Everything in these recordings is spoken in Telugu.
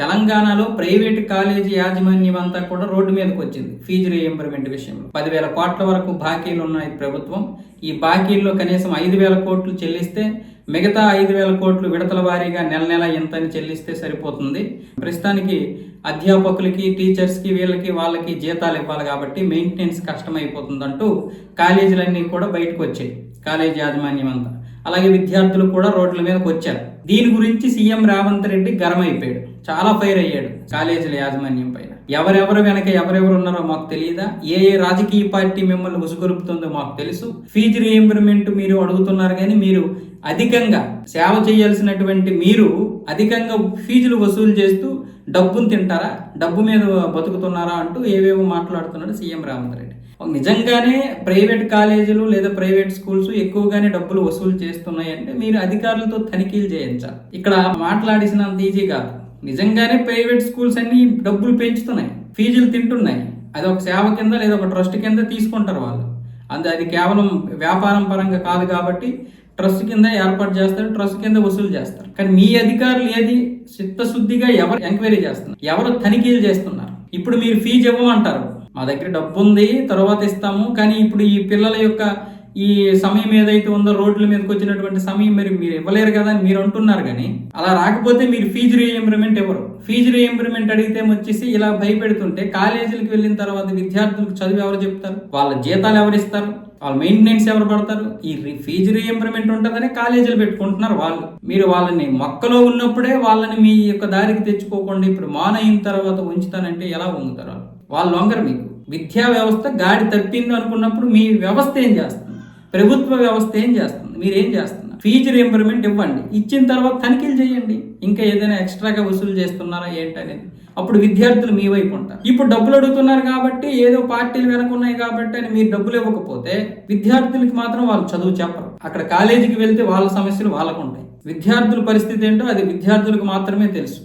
తెలంగాణలో ప్రైవేట్ కాలేజీ యాజమాన్యం అంతా కూడా రోడ్డు మీదకి వచ్చింది. ఫీజు రీఎంబర్మెంట్ విషయంలో. పదివేల కోట్ల వరకు బాకీలు ఉన్నాయి ప్రభుత్వం. ఈ బాకీల్లో కనీసం ఐదు వేల కోట్లు చెల్లిస్తే మిగతా ఐదు వేల కోట్లు విడతల వారీగా నెల నెల ఎంతని చెల్లిస్తే సరిపోతుంది. ప్రస్తుతానికి అధ్యాపకులకి టీచర్స్కి వీళ్ళకి వాళ్ళకి జీతాలు ఇవ్వాలి కాబట్టి మెయింటెనెన్స్ కష్టమైపోతుందంటూ కాలేజీలన్నీ కూడా బయటకు వచ్చాయి. కాలేజీ యాజమాన్యం అంతా అలాగే విద్యార్థులు కూడా రోడ్ల మీదకి వచ్చారు. దీని గురించి సీఎం రేవంత్ రెడ్డి గరం అయిపోయాడు చాలా ఫైర్ అయ్యాడు కాలేజీల యాజమాన్యం పైన. ఎవరెవరు వెనక ఎవరెవరు ఉన్నారో మాకు తెలియదా? ఏ ఏ రాజకీయ పార్టీ మిమ్మల్ని ఉసుగొరుపుతుందో మాకు తెలుసు. ఫీజు రీఎంబర్మెంట్ మీరు అడుగుతున్నారు కానీ మీరు అధికంగా సేవ చేయాల్సినటువంటి మీరు అధికంగా ఫీజులు వసూలు చేస్తూ డబ్బును తింటారా? డబ్బు మీద బతుకుతున్నారా అంటూ ఏవేవో మాట్లాడుతున్నాడు సీఎం రేవంత్ రెడ్డి నిజంగానే ప్రైవేట్ కాలేజీలు లేదా ప్రైవేట్ స్కూల్స్ ఎక్కువగానే డబ్బులు వసూలు చేస్తున్నాయంటే మీరు అధికారులతో తనిఖీలు చేయించాలి. ఇక్కడ మాట్లాడిసినంత ఈజీ కాదు. నిజంగానే ప్రైవేట్ స్కూల్స్ అన్ని డబ్బులు పెంచుతున్నాయి. ఫీజులు తింటున్నాయి. అది ఒక సేవ కింద లేదా ఒక ట్రస్ట్ కింద తీసుకుంటారు వాళ్ళు. అందు అది కేవలం వ్యాపారం పరంగా కాదు కాబట్టి ట్రస్ట్ కింద ఏర్పాటు చేస్తారు ట్రస్ట్ కింద వసూలు చేస్తారు. కానీ మీ అధికారులు ఏది చిత్తశుద్ధిగా ఎవరు ఎంక్వైరీ చేస్తున్నారు? ఎవరు తనిఖీలు చేస్తున్నారు? ఇప్పుడు మీరు ఫీజు ఇవ్వమంటారు. మా దగ్గర డబ్బు ఉంది తర్వాత ఇస్తాము. కానీ ఇప్పుడు ఈ పిల్లల యొక్క ఈ సమయం ఏదైతే ఉందో రోడ్ల మీదకి వచ్చినటువంటి సమయం మరి మీరు ఇవ్వలేరు కదా అని మీరు అంటున్నారు కానీ అలా రాకపోతే మీరు ఫీజు రీఎంబర్మెంట్ ఇవ్వరు. ఫీజు రీఎంబర్మెంట్ అడిగితే వచ్చేసి ఇలా భయపెడుతుంటే కాలేజీలకు వెళ్ళిన తర్వాత విద్యార్థులకు చదువు ఎవరు చెప్తారు? వాళ్ళ జీతాలు ఎవరు ఇస్తారు? వాళ్ళ మెయింటెనెన్స్ ఎవరు పడతారు? ఈ ఫీజు రీఎంబర్మెంట్ ఉంటుందని కాలేజీలు పెట్టుకుంటున్నారు వాళ్ళు. మీరు వాళ్ళని మొక్కలో ఉన్నప్పుడే వాళ్ళని మీ యొక్క దారికి తెచ్చుకోకుండా ఇప్పుడు మాన్ అయిన తర్వాత ఉంచుతానంటే ఎలా ఉంగుతారు వాళ్ళు? వాళ్ళు వంగరు మీకు. విద్యా వ్యవస్థ గాడి తప్పింది అనుకున్నప్పుడు మీ వ్యవస్థ ఏం చేస్తారు ప్రభుత్వ వ్యవస్థ ఏం చేస్తుంది? మీరు ఏం చేస్తున్నారు? ఫీజు రీఎంబర్మెంట్ ఇవ్వండి. ఇచ్చిన తర్వాత తనిఖీలు చేయండి. ఇంకా ఏదైనా ఎక్స్ట్రాగా వసూలు చేస్తున్నారా ఏంటనేది అప్పుడు విద్యార్థులు మీ వైపు ఉంటారు. ఇప్పుడు డబ్బులు అడుగుతున్నారు కాబట్టి ఏదో పార్టీలు వెనకున్నాయి కాబట్టి అని మీరు డబ్బులు ఇవ్వకపోతే విద్యార్థులకి మాత్రం వాళ్ళు చదువు చెప్పరు. అక్కడ కాలేజీకి వెళ్తే వాళ్ళ సమస్యలు వాళ్ళకు ఉంటాయి విద్యార్థుల పరిస్థితి ఏంటో అది విద్యార్థులకు మాత్రమే తెలుసు.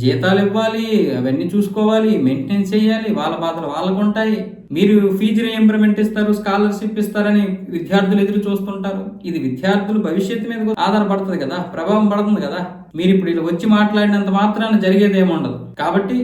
జీతాలు ఇవ్వాలి అవన్నీ చూసుకోవాలి మెయింటెనెన్స్ చేయాలి వాళ్ళ బాధలు వాళ్ళకు ఉంటాయి. మీరు ఫీజు రీఎంబర్మెంట్ ఇస్తారు స్కాలర్షిప్ ఇస్తారని విద్యార్థులు ఎదురు చూస్తుంటారు. ఇది విద్యార్థుల భవిష్యత్తు మీద కూడా ఆధారపడుతుంది కదా ప్రభావం పడుతుంది కదా. మీరు ఇప్పుడు ఇలా వచ్చి మాట్లాడినంత మాత్రాన జరిగేది ఏముండదు కాబట్టి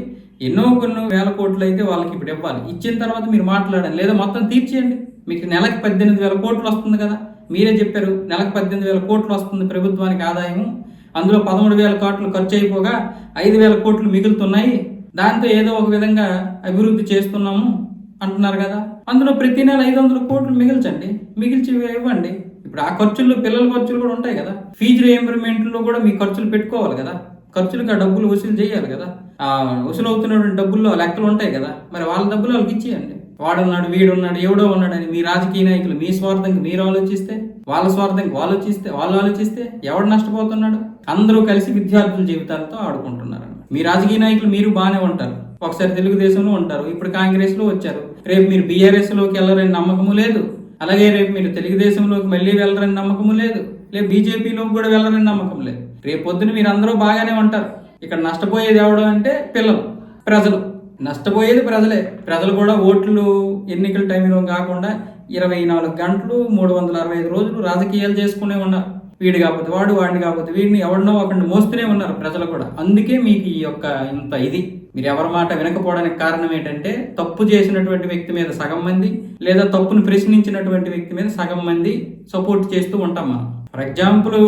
ఎన్నో కొన్ని వేల కోట్లు అయితే వాళ్ళకి ఇప్పుడు ఇవ్వాలి. ఇచ్చిన తర్వాత మీరు మాట్లాడండి. లేదా మొత్తం తీర్చేయండి. మీకు నెలకి పద్దెనిమిది వేల కోట్లు వస్తుంది కదా. మీరే చెప్పారు నెలకు పద్దెనిమిది వేల కోట్లు వస్తుంది ప్రభుత్వానికి ఆదాయము. అందులో పదమూడు వేల కోట్లు ఖర్చు అయిపోగా ఐదు వేల కోట్లు మిగులుతున్నాయి. దాంతో ఏదో ఒక విధంగా అభివృద్ధి చేస్తున్నాము అంటున్నారు కదా. అందులో ప్రతి నెల ఐదు వందల కోట్లు మిగిల్చండి మిగిల్చి ఇవ్వండి. ఇప్పుడు ఆ ఖర్చుల్లో పిల్లల ఖర్చులు కూడా ఉంటాయి కదా. ఫీజు రీఎంబర్మెంట్లో కూడా మీ ఖర్చులు పెట్టుకోవాలి కదా. ఖర్చులకు ఆ డబ్బులు వసూలు చేయాలి కదా. ఆ వసూలు అవుతున్నటువంటి డబ్బుల్లో లెక్కలు ఉంటాయి కదా. మరి వాళ్ళ డబ్బులు వాళ్ళకి ఇచ్చేయండి. వాడున్నాడు వీడున్నాడు ఎవడో ఉన్నాడని మీ రాజకీయ నాయకులు మీ స్వార్థంకి మీరు ఆలోచిస్తే వాళ్ళ స్వార్థంగా వాళ్ళు ఆలోచిస్తే వాళ్ళు ఆలోచిస్తే ఎవడు నష్టపోతున్నాడు? అందరూ కలిసి విద్యార్థుల జీవితాలతో ఆడుకుంటున్నారు మీ రాజకీయ నాయకులు మీరు బాగానే ఉంటారు. ఒకసారి తెలుగుదేశంలో ఉంటారు. ఇప్పుడు కాంగ్రెస్లో వచ్చారు. రేపు మీరు బీఆర్ఎస్లోకి వెళ్ళరని నమ్మకము లేదు. అలాగే రేపు మీరు తెలుగుదేశంలోకి మళ్ళీ వెళ్ళరని నమ్మకము లేదు. లేదు బీజేపీలోకి కూడా వెళ్ళరని నమ్మకం లేదు. రేపు పొద్దున మీరు అందరూ బాగానే ఉంటారు. ఇక్కడ నష్టపోయేది ఎవడు అంటే పిల్లలు ప్రజలు. నష్టపోయేది ప్రజలే. ప్రజలు కూడా ఓట్లు ఎన్నికల టైంలో కాకుండా ఇరవై నాలుగు గంటలు మూడు వందల అరవై ఐదు రోజులు రాజకీయాలు చేసుకునే ఉన్నారు. వీడు కాకపోతే వాడు వాడిని కాకపోతే వీడిని ఎవరినో ఒకరిని మోస్తూనే ఉన్నారు ప్రజలు కూడా. అందుకే మీకు ఈ యొక్క ఇంత ఇది. మీరు ఎవరి మాట వినకపోవడానికి కారణం ఏంటంటే తప్పు చేసినటువంటి వ్యక్తి మీద సగం మంది లేదా తప్పును ప్రశ్నించినటువంటి వ్యక్తి మీద సగం మంది సపోర్ట్ చేస్తూ ఉంటాం మనం. ఫర్ ఎగ్జాంపుల్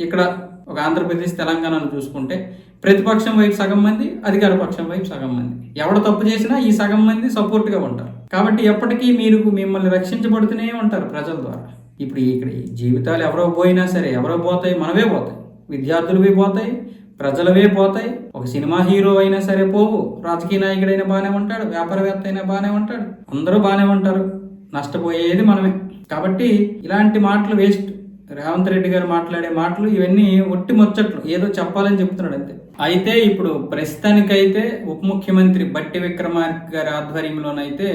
ఇక్కడ ఒక ఆంధ్రప్రదేశ్ తెలంగాణను చూసుకుంటే ప్రతిపక్షం వైపు సగం మంది అధికార పక్షం వైపు సగం మంది. ఎవడ తప్పు చేసినా ఈ సగం మంది సపోర్ట్గా ఉంటారు. కాబట్టి ఎప్పటికీ మీరు మిమ్మల్ని రక్షించబడుతూనే ఉంటారు ప్రజల ద్వారా. ఇప్పుడు ఇక్కడ జీవితాలు ఎవరో పోయినా సరే ఎవరో పోతాయి మనవే పోతాయి. విద్యార్థులవే పోతాయి ప్రజలవే పోతాయి. ఒక సినిమా హీరో అయినా సరే పోవు. రాజకీయ నాయకుడైనా బాగానే ఉంటాడు వ్యాపారవేత్త అయినా బాగానే ఉంటాడు. అందరూ బాగానే ఉంటారు. నష్టపోయేది మనమే. కాబట్టి ఇలాంటి మాటలు వేస్ట్. రేవంత్ రెడ్డి గారు మాట్లాడే మాటలు ఇవన్నీ ఒట్టి ముచ్చట్లు. ఏదో చెప్పాలని చెప్తున్నాడు అంతే. అయితే ఇప్పుడు ప్రస్తుతానికైతే ఉప ముఖ్యమంత్రి బట్టి విక్రమార్క గారి ఆధ్వర్యంలోనైతే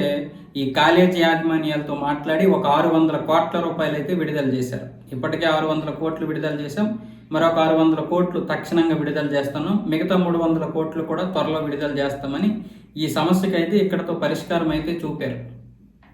ఈ కాలేజీ యాజమాన్యాలతో మాట్లాడి ఒక ఆరు వందల కోట్ల రూపాయలు అయితే విడుదల చేశారు. ఇప్పటికే ఆరు వందల కోట్లు విడుదల చేశాం. మరొక ఆరు వందల కోట్లు తక్షణంగా విడుదల చేస్తాను మిగతా మూడు వందల కోట్లు కూడా త్వరలో విడుదల చేస్తామని ఈ సమస్యకైతే ఇక్కడతో పరిష్కారం అయితే చూపారు.